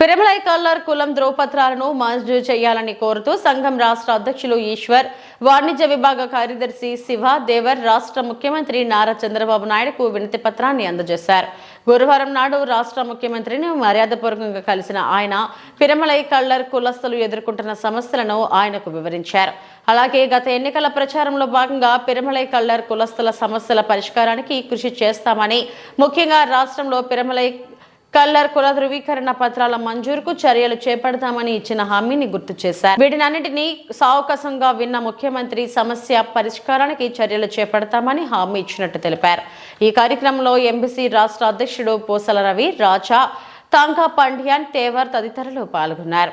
పిరమలై కల్లార్ కులం ధ్రువపత్రాలను మంజూరు చేయాలని కోరుతూ సంఘం రాష్ట్ర అధ్యక్షులు ఈశ్వర్ వాణిజ్య విభాగ కార్యదర్శి శివ దేవర్ రాష్ట్ర ముఖ్యమంత్రి నారా చంద్రబాబు నాయుడుకు వినతి పత్రాన్ని అందజేశారు. గురువారం నాడు రాష్ట్ర ముఖ్యమంత్రిని మర్యాదపూర్వకంగా కలిసిన ఆయన పిరమలై కల్లర్ కులస్తులు ఎదుర్కొంటున్న సమస్యలను ఆయనకు వివరించారు. అలాగే గత ఎన్నికల ప్రచారంలో భాగంగా పిరమలై కల్లర్ కులస్తుల సమస్యల పరిష్కారానికి కృషి చేస్తామని ముఖ్యంగా రాష్ట్రంలో పిరమలై కల్లర్ కుల ధృవీకరణ పత్రాల మంజూరుకు చర్యలు చేపడతామని ఇచ్చిన హామీని గుర్తు చేశారు. వీటినన్నింటినీ సావకాశంగా విన్న ముఖ్యమంత్రి సమస్య పరిష్కారానికి చర్యలు చేపడతామని హామీ ఇచ్చినట్టు తెలిపారు. ఈ కార్యక్రమంలో ఎంబీసీ రాష్ట్ర అధ్యక్షుడు పోసల రవి రాజా తాంకా పండ్యాన్ తేవర్ తదితరులు పాల్గొన్నారు.